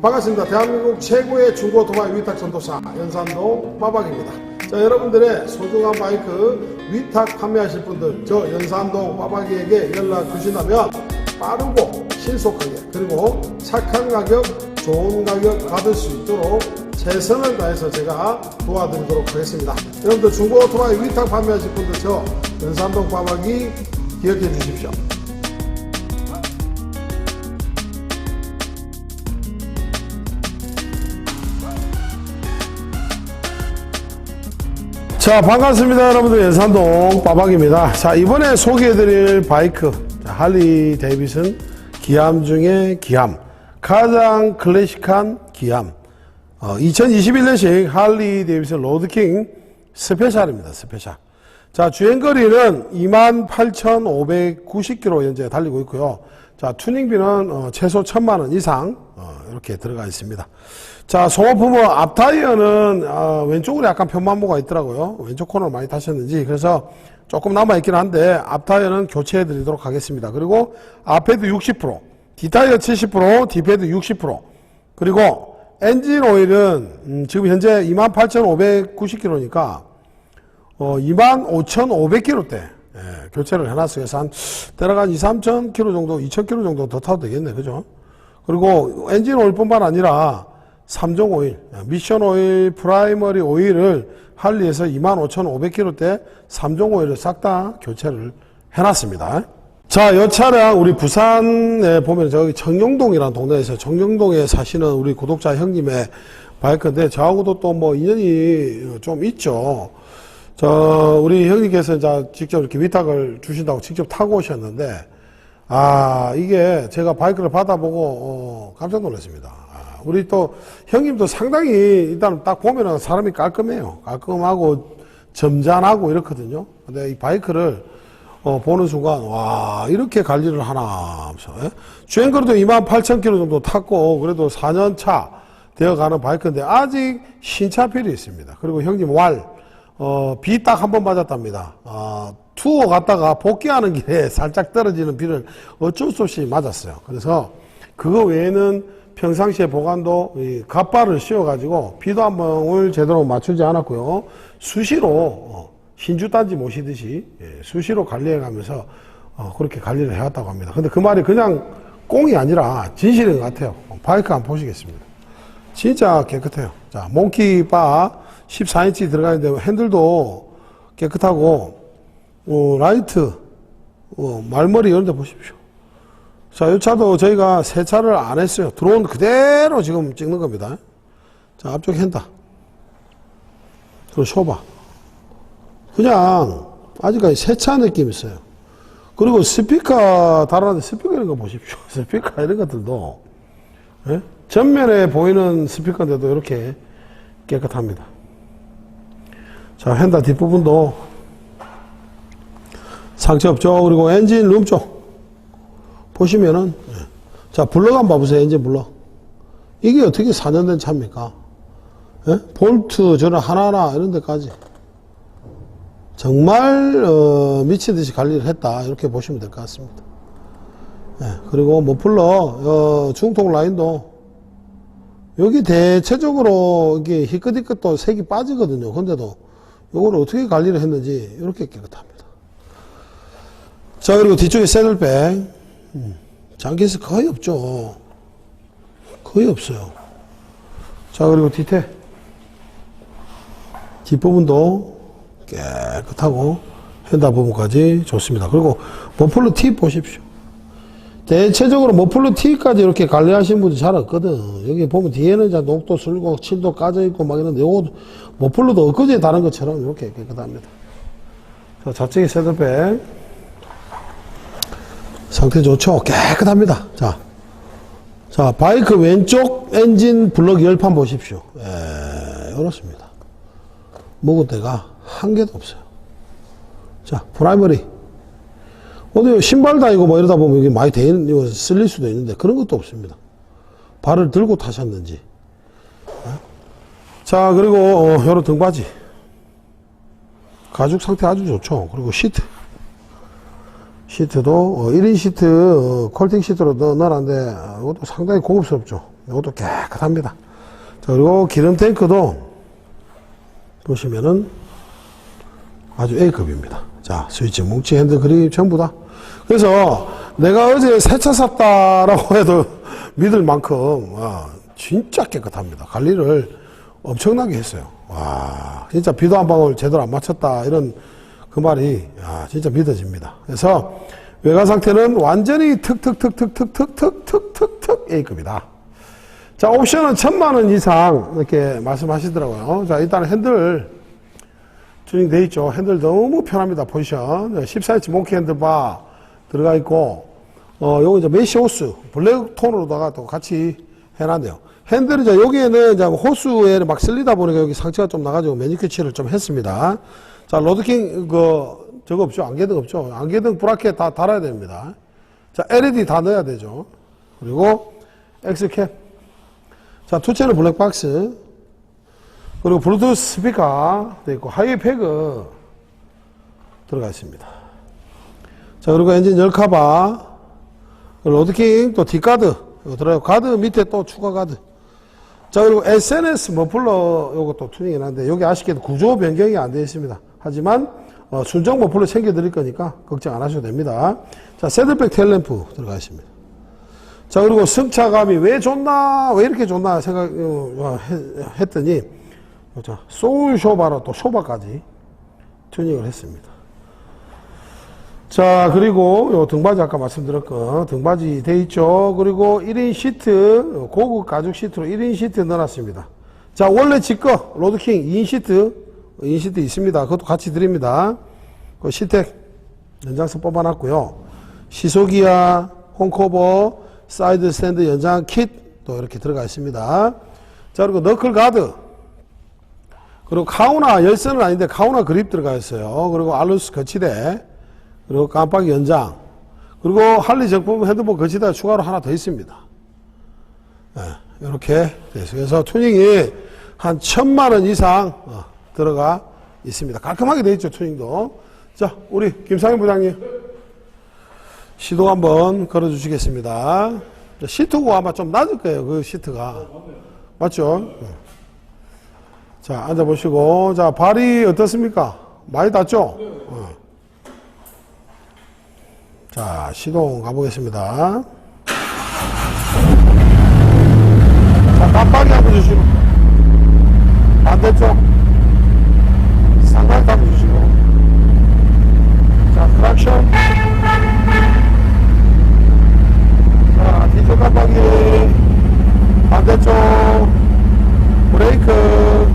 반갑습니다. 대한민국 최고의 중고 오토바이 위탁 전도사 연산동 빠박입니다. 자, 여러분들의 소중한 바이크 위탁 판매하실 분들 저 연산동 빠박이에게 연락 주신다면 빠르고 신속하게 그리고 착한 가격 좋은 가격 받을 수 있도록 최선을 다해서 제가 도와드리도록 하겠습니다. 여러분들 중고 오토바이 위탁 판매하실 분들 저 연산동 빠박이 기억해 주십시오. 자 반갑습니다 여러분들. 연산동 빠박입니다. 자 이번에 소개해드릴 바이크. 자, 할리 데이비슨 기암 중에 기암 가장 클래식한 기암 어, 2021년식 할리 데이비슨 로드킹 스페셜입니다 스페셜. 자 주행거리는 28,590km 현재 달리고 있고요. 자 튜닝비는 어, 최소 1,000만원 이상 어, 이렇게 들어가 있습니다 자, 소모품은 앞타이어는 어, 왼쪽으로 약간 편만모가 있더라고요. 왼쪽 코너를 많이 타셨는지 그래서 조금 남아있긴 한데 앞타이어는 교체해 드리도록 하겠습니다. 그리고 앞에도 60%, 뒷타이어 70%, 뒷패드 60% 그리고 엔진 오일은 음, 지금 현재 28,590km니까 어, 25,500km대 예, 교체를 해놨어요. 그래서 한 들어간 2, 3,000km 정도, 2,000km 정도 더 타도 되겠네, 그죠? 그리고 엔진 오일뿐만 아니라 3종 오일, 미션 오일, 프라이머리 오일을 할리에서 25,500km대 3종 오일을 싹 다 교체를 해놨습니다. 자, 이 차량 우리 부산에 보면 저기 정영동이라는 동네에서 정영동에 사시는 우리 구독자 형님의 바이크인데 저하고도 또 뭐 인연이 좀 있죠. 저 우리 형님께서 이제 직접 이렇게 위탁을 주신다고 직접 타고 오셨는데 아 이게 제가 바이크를 받아보고 어, 깜짝 놀랐습니다. 아, 우리 또 형님도 상당히 일단 딱 보면은 사람이 깔끔해요. 깔끔하고 점잖하고 이렇거든요. 근데 이 바이크를 어, 보는 순간 와 이렇게 관리를 하나 예? 주행거리도 28,000km 정도 탔고 그래도 4년 차 되어가는 바이크인데 아직 신차필이 있습니다. 그리고 형님 왈 어, 비 딱 한 번 맞았답니다. 어, 투어 갔다가 복귀하는 길에 살짝 떨어지는 비를 어쩔 수 없이 맞았어요. 그래서 그거 외에는 평상시에 보관도 이 갓바를 씌워가지고 비도 한 방울 제대로 맞추지 않았고요. 수시로 어, 신주 딴지 모시듯이 예, 수시로 관리해가면서 어, 그렇게 관리를 해왔다고 합니다. 근데 그 말이 그냥 꽁이 아니라 진실인 것 같아요. 바이크 한번 보시겠습니다. 진짜 깨끗해요. 자, 몽키바 14인치 들어가 있는데 핸들도 깨끗하고, 어, 라이트, 어, 말머리 이런 데 보십시오. 자, 이 차도 저희가 세차를 안 했어요. 들어온 그대로 지금 찍는 겁니다. 자, 앞쪽 핸다. 그리고 쇼바. 그냥 아직까지 세차 느낌 있어요. 그리고 스피커 달았는데 스피커 이런 거 보십시오. 스피커 이런 것들도 예? 전면에 보이는 스피커인데도 이렇게 깨끗합니다. 자, 핸다 뒷부분도 상처 없죠. 그리고 엔진 룸 쪽 보시면은 예. 자, 블럭 한번 봐보세요. 엔진 블럭. 이게 어떻게 4년 된 차입니까? 예? 볼트 저는 하나하나 이런 데까지 정말 어, 미친 듯이 관리를 했다 이렇게 보시면 될 것 같습니다. 예, 그리고 머플러 어, 중통 라인도 여기 대체적으로 이게 희끗희끗 또 색이 빠지거든요. 근데도 이걸 어떻게 관리를 했는지 이렇게 깨끗합니다. 자 그리고 뒤쪽에 새들백 음, 장기스 거의 없죠. 거의 없어요. 자 그리고 뒤태 뒷부분도 깨끗하고 핸다 부분까지 좋습니다. 그리고 머플러 팁 보십시오. 대체적으로 머플러 T까지 이렇게 관리하시는 분들이 잘 없거든. 여기 보면 뒤에는 이제 녹도 슬고 칠도 까져 있고 막 이런데 요거 머플러도 엊그제 다른 것처럼 이렇게 깨끗합니다. 자, 좌측에 새들백. 상태 좋죠? 깨끗합니다. 자. 자, 바이크 왼쪽 엔진 블럭 열판 보십시오. 예, 이렇습니다. 먹을 데가 한 개도 없어요. 자, 프라이머리. 어디 신발 다니고 뭐 이러다 보면 이게 많이 돼 있는, 이거 쓸릴 수도 있는데 그런 것도 없습니다. 발을 들고 타셨는지. 어? 자, 그리고, 어, 요런 등받이. 가죽 상태 아주 좋죠. 그리고 시트. 시트도, 어, 1인 시트, 어, 컬팅 시트로 넣- 넣어놨는데, 어, 이것도 상당히 고급스럽죠. 이것도 깨끗합니다. 자, 그리고 기름 탱크도 보시면은 아주 A급입니다. 자, 스위치, 뭉치, 핸드, 그립 전부 다. 그래서 내가 어제 새 차 샀다라고 해도 믿을 만큼 아, 진짜 깨끗합니다. 관리를 엄청나게 했어요. 와, 진짜 비도 한 방울 제대로 안 맞췄다 이런 그 말이 아, 진짜 믿어집니다. 그래서 외관 상태는 완전히 특특특특특특특특특특 A급이다. 자, 옵션은 천만 원 이상 이렇게 말씀하시더라고요. 자, 일단 핸들 튜닝 돼 있죠. 핸들 너무 편합니다. 포지션. 14인치 몽키 핸들바 들어가 있고, 어, 요거 이제 메시 호스, 블랙 톤으로다가 또 같이 해놨네요. 핸들이 이제 여기에는 이제 호스에 막 쓸리다 보니까 여기 상처가 좀 나가지고 매니큐치를 좀 했습니다. 자, 로드킹, 그, 저거 없죠. 안개등 없죠. 안개등 브라켓 다 달아야 됩니다. 자, LED 다 넣어야 되죠. 그리고 X캡. 자, 투체는 블랙박스. 그리고 블루투스 스피커 돼 있고 하이웨이 패그 들어가 있습니다. 자 그리고 엔진 열 카바 로드킹 또 뒷가드 이거 들어요. 가드 밑에 또 추가 가드. 자 그리고 SNS 머플러 요것도 튜닝이 나는데 여기 아쉽게도 구조 변경이 안 되어 있습니다. 하지만 어, 순정 머플러 챙겨 드릴 거니까 걱정 안 하셔도 됩니다. 자 새들백 텔램프 들어가 있습니다. 자 그리고 승차감이 왜 좋나 왜 이렇게 좋나 생각 어, 어, 했- 했더니 자 소울 쇼바로 또 쇼바까지 튜닝을 했습니다. 자 그리고 요 등받이 아까 말씀드렸고 등받이 돼 있죠. 그리고 1인 시트 고급 가죽 시트로 1인 시트 넣어놨습니다. 자 원래 지거 로드킹 2인 시트 2 인 시트 있습니다. 그것도 같이 드립니다. 그 시텍 연장선 뽑아놨고요. 시소기아 홈커버 사이드 스탠드 연장 킷도 이렇게 들어가 있습니다. 자 그리고 너클 가드 그리고 카우나 열선은 아닌데 카우나 그립 들어가 있어요. 그리고 알루스 거치대 그리고 깜빡이 연장 그리고 할리 정품 헤드폰 거치대 추가로 하나 더 있습니다. 예, 이렇게 돼서 그래서 튜닝이 한 천만 원 이상 어, 들어가 있습니다. 깔끔하게 돼 있죠 튜닝도. 자 우리 김상현 부장님 시동 한번 걸어 주시겠습니다. 시트고 아마 좀 낮을 거예요 그 시트가 맞죠? 예. 자, 앉아보시고. 자, 발이 어떻습니까? 많이 닿죠? 어. 자, 시동 가보겠습니다. 자, 깜빡이 한번 주시고. 반대쪽. 상단 한번 주시고. 자, 크락션. 자, 뒤쪽 깜빡이. 반대쪽. 브레이크.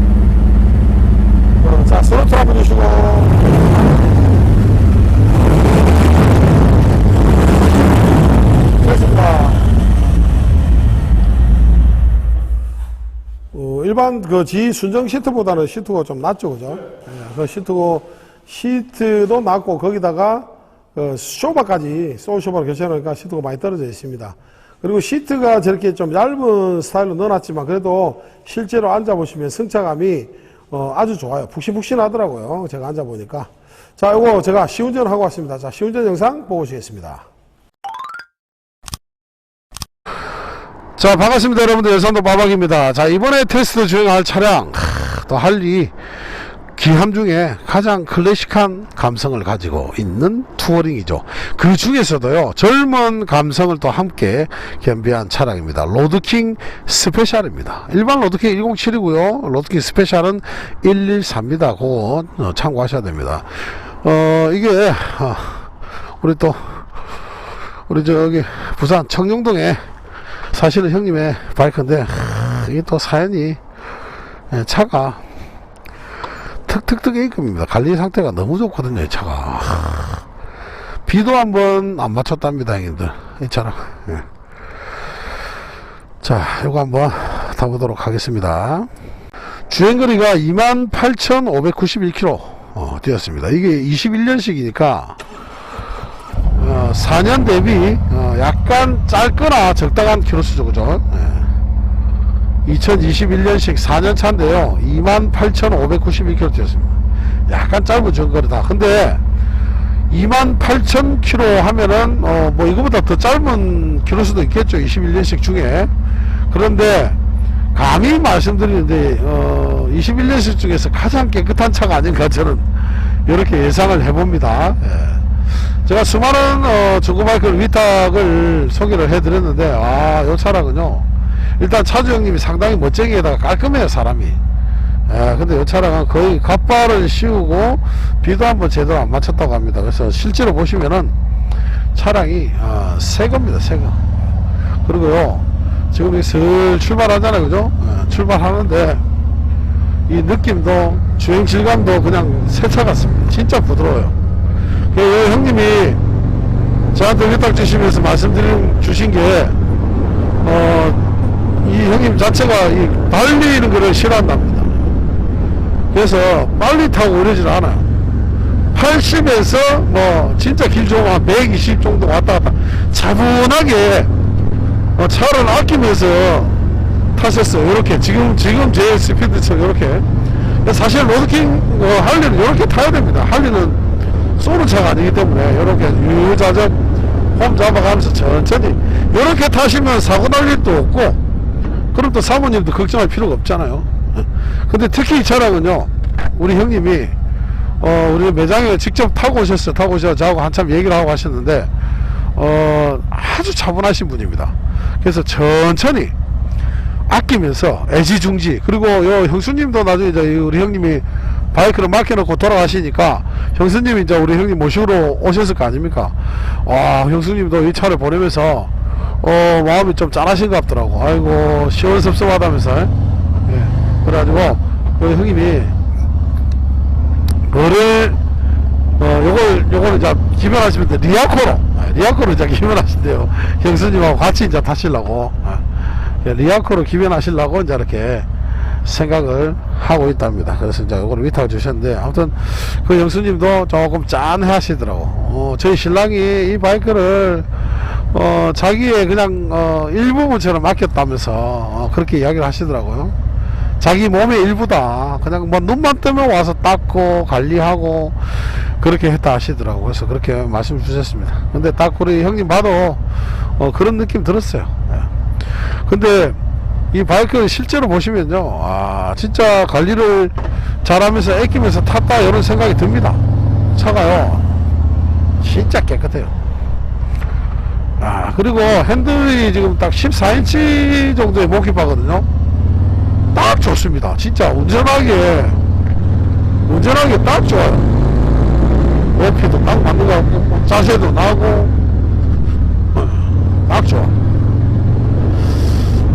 어, 자, 스로틀 한번 주시고. 됐습니다. 어, 일반 그 G 순정 시트보다는 시트가 좀 낫죠, 그죠? 예, 그 시트고, 시트도 낮고, 거기다가 그 쇼바까지, 소울 쇼바로 교체하니까 시트가 많이 떨어져 있습니다. 그리고 시트가 저렇게 좀 얇은 스타일로 넣어놨지만, 그래도 실제로 앉아보시면 승차감이 어, 아주 좋아요. 푹신푹신하더라고요. 제가 앉아보니까. 자, 이거 제가 시운전 하고 왔습니다. 자, 시운전 영상 보고 오시겠습니다. 자, 반갑습니다. 여러분들. 여산도 마박입니다. 자, 이번에 테스트 주행할 차량, 하, 또 할리 기함 중에 가장 클래식한 감성을 가지고 있는 투어링이죠. 그 중에서도요, 젊은 감성을 또 함께 겸비한 차량입니다. 로드킹 스페셜입니다. 일반 로드킹 107이고요. 로드킹 스페셜은 114입니다. 그거 어, 참고하셔야 됩니다. 어, 이게, 어, 우리 또, 우리 저기 부산 청룡동에 사실은 형님의 바이크인데 하, 이게 또 사연이 예, 차가 특특특 A급입니다. 관리 상태가 너무 좋거든요, 이 차가. 하, 비도 한 번 안 맞췄답니다, 형님들. 이 차랑. 예. 자, 요거 한번 타보도록 하겠습니다. 주행거리가 28,591km 어, 뛰었습니다. 이게 21년식이니까 어, 4년 대비 어, 약간 짧거나 적당한 키로수죠, 그죠? 예. 2021년식 4년 차인데요. 28,591km 뛰었습니다. 약간 짧은 전거리다. 근데 28,000km 하면은 어, 뭐 이거보다 더 짧은 키로수도 있겠죠. 21년식 중에. 그런데 감히 말씀드리는데 어, 21년식 중에서 가장 깨끗한 차가 아닌가 저는 이렇게 예상을 해봅니다. 예. 제가 수많은 어, 중고마이클 위탁을 소개를 해드렸는데 아이 차량은요. 일단 차주 형님이 상당히 멋쟁이에다가 깔끔해요 사람이. 예, 근데 이 차량은 거의 갑발을 씌우고 비도 한번 제대로 안 맞췄다고 합니다. 그래서 실제로 보시면은 차량이 어, 새 겁니다 새거. 그리고요 지금 이슬 출발하잖아요 그죠? 예, 출발하는데 이 느낌도 주행 질감도 그냥 새 차 같습니다. 진짜 부드러워요 그 형님이 저한테 위탁 주시면서 말씀드린 주신 게 어, 이 형님 자체가 이 달리는 거를 싫어한답니다. 그래서 빨리 타고 이러질 않아요. 80에서 뭐 진짜 길 좋으면 한120 정도 왔다 갔다 차분하게 어, 차를 아끼면서 타셨어요. 이렇게 지금 지금 제 스피드처럼 이렇게 사실 로드킹 어, 할리는 이렇게 타야 됩니다. 할리는 쏘는 차가 아니기 때문에 이렇게 유유자적 홈 잡아가면서 천천히 이렇게 타시면 사고 날 일도 없고 그럼 또 사모님도 걱정할 필요가 없잖아요. 근데 특히 이 차량은요 우리 형님이 어 우리 매장에 직접 타고 오셨어요 타고 오셔서 저하고 한참 얘기를 하고 하셨는데 어 아주 차분하신 분입니다. 그래서 천천히 아끼면서 애지중지 그리고 요 형수님도 나중에 이제 우리 형님이 바이크를 맡겨놓고 돌아가시니까 형수님이 이제 우리 형님 모시러 오셨을 거 아닙니까? 와 형수님도 이 차를 보내면서 어 마음이 좀 짠하신 것 같더라고. 아이고 시원섭섭하다면서. 예. 그래가지고 그 형님이 뭐를 어 요걸 요거는 이제 기변하시면 돼. 리아코로. 아, 리아코로 이제 기변하신대요. 형수님하고 같이 이제 타시려고. 아. 예, 리아코로 기변하시려고 이제 이렇게 생각을 하고 있답니다. 그래서 이제 이걸 위탁 주셨는데 아무튼 그 영수님도 조금 짠해 하시더라고. 어, 저희 신랑이 이 바이크를 어, 자기의 그냥 어, 일부분처럼 맡겼다면서 어, 그렇게 이야기를 하시더라고요. 자기 몸의 일부다. 그냥 뭐 눈만 뜨면 와서 닦고 관리하고 그렇게 했다 하시더라고. 그래서 그렇게 말씀 주셨습니다. 근데 딱 우리 형님 봐도 어, 그런 느낌 들었어요. 예. 근데 이 바이크 실제로 보시면요. 아 진짜 관리를 잘하면서 아끼면서 탔다 이런 생각이 듭니다. 차가요. 진짜 깨끗해요. 아 그리고 핸들이 지금 딱 14인치 정도의 모기바거든요. 딱 좋습니다. 진짜 운전하기에 운전하기에 딱 좋아요. 높이도 딱 맞는 것 같고 자세도 나고 어, 딱 좋아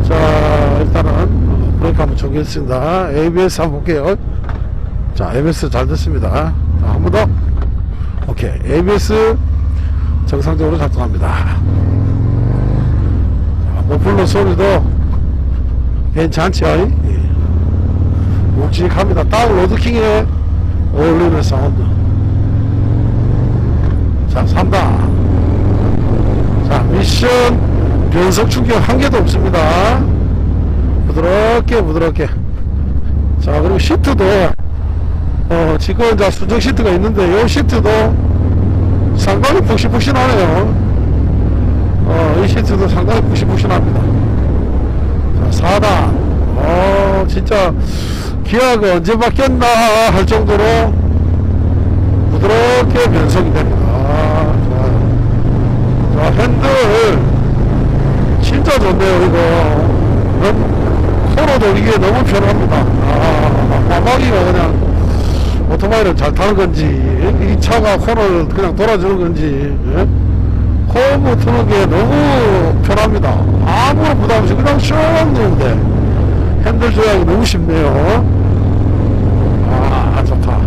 자 일단은 어, 정했습니다. ABS 한번 볼게요. 자 ABS 잘 됐습니다. 자 한 번 더. 오케이. ABS 정상적으로 작동합니다. 자, 모플러 소리도 괜찮죠 예. 묵직합니다. 딱 로드킹에 어울리는 사운드. 자 3단 자 미션 변속 충격 한 개도 없습니다. 부드럽게 부드럽게. 자 그리고 시트도 어 지금 이제 수정 시트가 있는데 이 시트도 상당히 푹신푹신하네요. 어 이 시트도 상당히 푹신푹신합니다. 자 4단 어 진짜 기아가 언제 바뀌었나 할 정도로 부드럽게 변속이 됩니다. 아. 자 핸들 진짜 좋네요 이거 너무, 코로 돌리기에 너무 편합니다. 아 마마기가 그냥 오토바이를 잘 타는 건지 이 차가 코를 그냥 돌아주는 건지 예? 호흡을 트는 게 너무 편합니다. 아무런 부담 없이 그냥 쭉 누는데 핸들 조작이 너무 쉽네요. 아 좋다.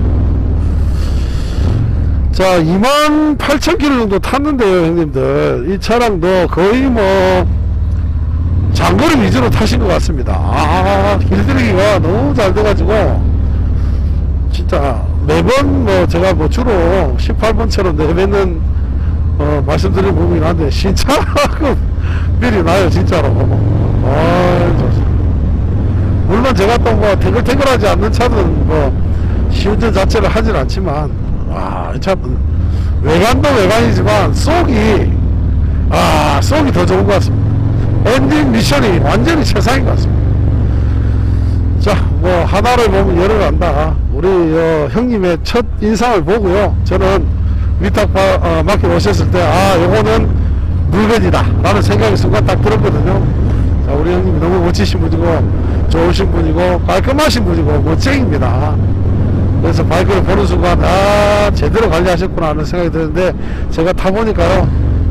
자 2만 8천 킬로 정도 탔는데요 형님들. 이 차량도 거의 뭐 장거리 위주로 타신 것 같습니다. 아, 길들이기가 너무 잘 돼가지고, 진짜, 매번 뭐, 제가 뭐 주로 18번처럼 내뱉는, 어, 말씀드린 부분이긴 한데, 신차급 미리 나요, 진짜로. 아. 물론 제가 또 뭐, 태글태글하지 않는 차는 뭐, 시운전 자체를 하진 않지만, 아, 이 차는 외관도 외관이지만, 속이, 아, 속이 더 좋은 것 같습니다. 엔진 미션이 완전히 최상인 것 같습니다. 자, 뭐 하나를 보면 열을 안다. 우리 어, 형님의 첫 인상을 보고요. 저는 위탁 바, 어, 맡겨 오셨을 때, 아, 요거는 물건이다. 라는 생각이 순간 딱 들었거든요. 자, 우리 형님이 너무 멋지신 분이고, 좋으신 분이고, 깔끔하신 분이고, 멋쟁입니다. 그래서 바이크를 보는 순간, 아, 제대로 관리하셨구나 하는 생각이 드는데, 제가 타보니까요,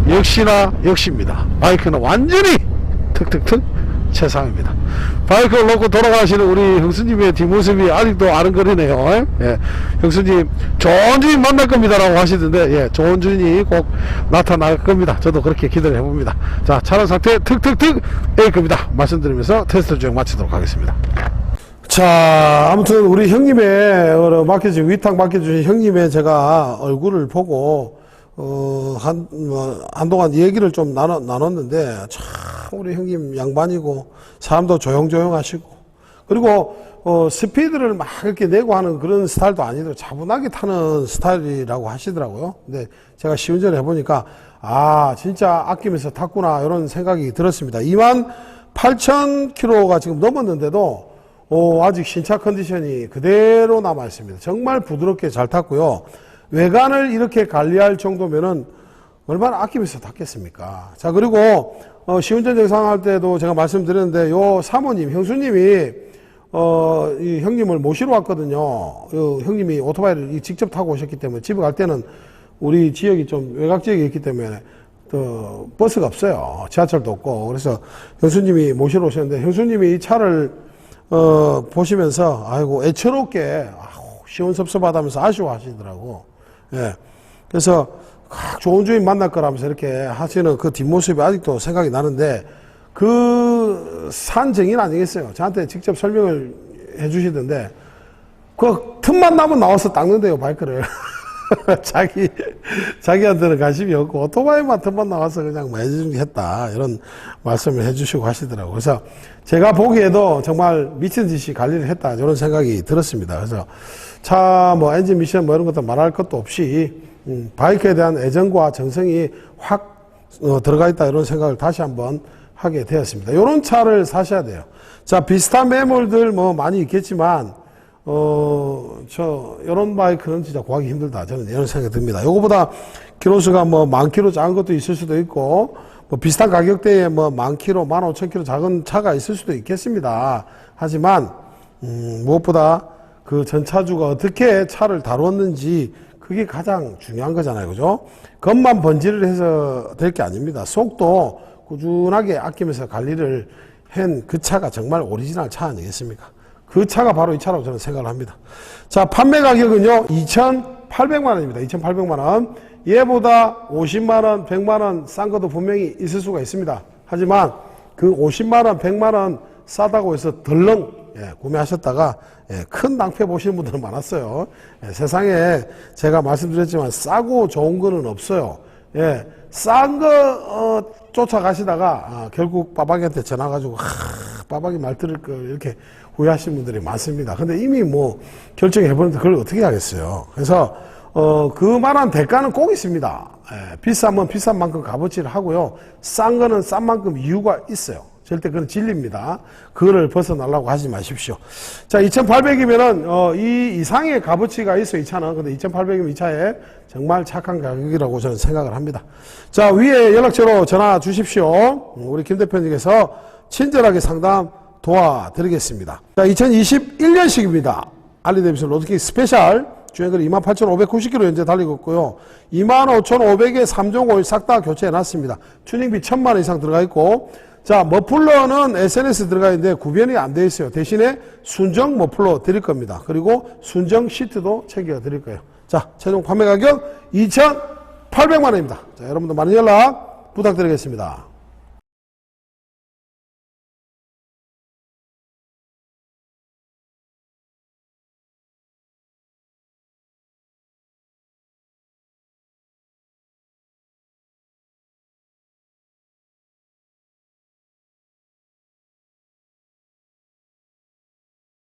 역시나 역시입니다. 바이크는 완전히 툭툭툭 최상입니다. 바이크를 놓고 돌아가시는 우리 형수님의 뒷모습이 아직도 아른거리네요. 예. 형수님, 좋은 주인 만날 겁니다라고 하시던데, 예, 좋은 주인이 꼭 나타날 겁니다. 저도 그렇게 기대를 해봅니다. 자, 차량 상태 툭툭툭 A급이다. 말씀드리면서 테스트 주행 마치도록 하겠습니다. 자, 아무튼 우리 형님의 어, 맡겨진 위탁 맡겨주신 형님의 제가 얼굴을 보고 어, 한, 뭐, 한동안 얘기를 좀 나눠, 나눴는데, 참, 우리 형님 양반이고, 사람도 조용조용 하시고, 그리고, 어, 스피드를 막 이렇게 내고 하는 그런 스타일도 아니고, 차분하게 타는 스타일이라고 하시더라고요. 근데 제가 시운전을 해보니까, 아, 진짜 아끼면서 탔구나, 이런 생각이 들었습니다. 2만 8천 킬로가 지금 넘었는데도, 어, 아직 신차 컨디션이 그대로 남아 있습니다. 정말 부드럽게 잘 탔고요. 외관을 이렇게 관리할 정도면은 얼마나 아끼면서 탔겠습니까? 자, 그리고, 어, 시운전 정상할 때도 제가 말씀드렸는데, 요 사모님, 형수님이, 어, 이 형님을 모시러 왔거든요. 요 형님이 오토바이를 이 직접 타고 오셨기 때문에 집에 갈 때는 우리 지역이 좀 외곽 지역에 있기 때문에 또 버스가 없어요. 지하철도 없고. 그래서 형수님이 모시러 오셨는데, 형수님이 이 차를 어, 보시면서, 아이고, 애처롭게, 아우, 시원섭섭하다면서 아쉬워하시더라고. 예. 그래서, 아, 좋은 주인 만날 거라면서 이렇게 하시는 그 뒷모습이 아직도 생각이 나는데, 그, 산 증인 아니겠어요? 저한테 직접 설명을 해 주시던데, 그 틈만 나면 나와서 닦는데요, 바이크를. 자기, 자기한테는 관심이 없고, 오토바이만 틈만 나와서 그냥 뭐 해주겠다. 이런 말씀을 해주시고 하시더라고요. 그래서 제가 보기에도 정말 미친 듯이 관리를 했다. 이런 생각이 들었습니다. 그래서 차, 뭐 엔진 미션 뭐 이런 것도 말할 것도 없이, 음, 바이크에 대한 애정과 정성이 확 어, 들어가 있다. 이런 생각을 다시 한번 하게 되었습니다. 이런 차를 사셔야 돼요. 자, 비슷한 매물들 뭐 많이 있겠지만, 어, 저, 요런 바이크는 진짜 구하기 힘들다. 저는 이런 생각이 듭니다. 요거보다 키로수가 뭐만 킬로 작은 것도 있을 수도 있고, 뭐 비슷한 가격대에 뭐만 킬로, 만 오천 킬로 작은 차가 있을 수도 있겠습니다. 하지만, 음, 무엇보다 그 전차주가 어떻게 차를 다뤘는지 그게 가장 중요한 거잖아요. 그죠? 겉만 번지를 해서 될 게 아닙니다. 속도 꾸준하게 아끼면서 관리를 한 그 차가 정말 오리지널 차 아니겠습니까? 그 차가 바로 이 차라고 저는 생각을 합니다. 자, 판매 가격은요, 2,800만 원입니다. 2,800만 원. 얘보다 50만 원, 100만 원 싼 것도 분명히 있을 수가 있습니다. 하지만 그 50만 원, 100만 원 싸다고 해서 덜렁 예, 구매하셨다가 예, 큰 낭패 보시는 분들은 많았어요. 예, 세상에 제가 말씀드렸지만 싸고 좋은 거는 없어요. 예, 싼거 어, 쫓아가시다가 아, 결국 빠박이한테 전화 가지고 하, 빠박이 말 들을 걸 이렇게 후회하시는 분들이 많습니다. 근데 이미 뭐 결정해 버렸는데 그걸 어떻게 하겠어요. 그래서 어, 그만한 대가는 꼭 있습니다. 예, 비싸면 비싼 만큼 값어치를 하고요. 싼 거는 싼 만큼 이유가 있어요. 절대 그건 진리입니다. 그거를 벗어나려고 하지 마십시오. 자, 2,800이면은, 어, 이 이상의 값어치가 있어요, 이 차는. 근데 2,800이면 이 차에 정말 착한 가격이라고 저는 생각을 합니다. 자, 위에 연락처로 전화 주십시오. 우리 김 대표님께서 친절하게 상담 도와드리겠습니다. 자, 2021년식입니다. 알리 데비슨 로드킥 스페셜. 주행거리 28,590km 현재 달리고 있고요. 25,500에 3종 오일 싹 다 교체해 놨습니다. 튜닝비 1,000만 원 이상 들어가 있고, 자, 머플러는 SNS 들어가 있는데 구변이 안 돼 있어요. 대신에 순정 머플러 드릴 겁니다. 그리고 순정 시트도 챙겨 드릴 거예요. 자, 최종 판매 가격 2,800만 원입니다. 자, 여러분들 많은 연락 부탁드리겠습니다.